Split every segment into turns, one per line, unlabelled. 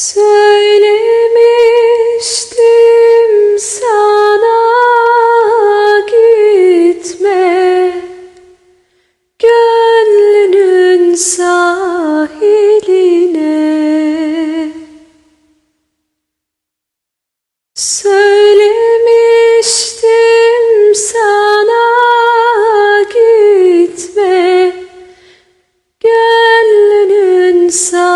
Söylemiştim sana gitme. Gönlünün sahiline. Söylemiştim sana gitme. Gönlünün sahiline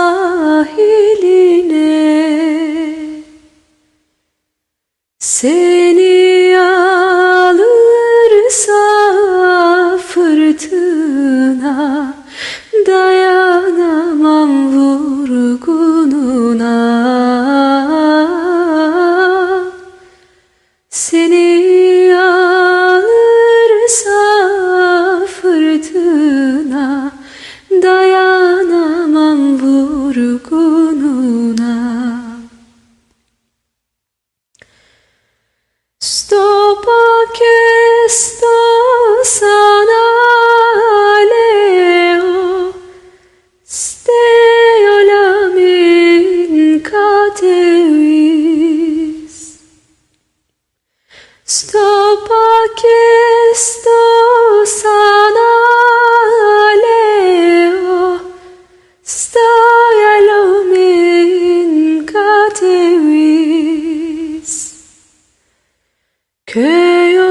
Seni alırsa fırtına Dayanamam vurgununa. Seni Sto che sto sana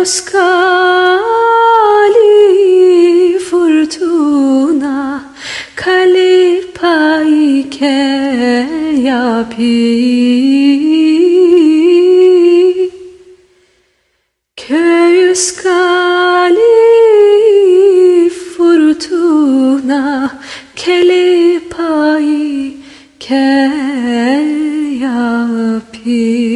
Köyoskali fırtına Kalipaike yapi Köyoskali fırtına Kalipaike yapi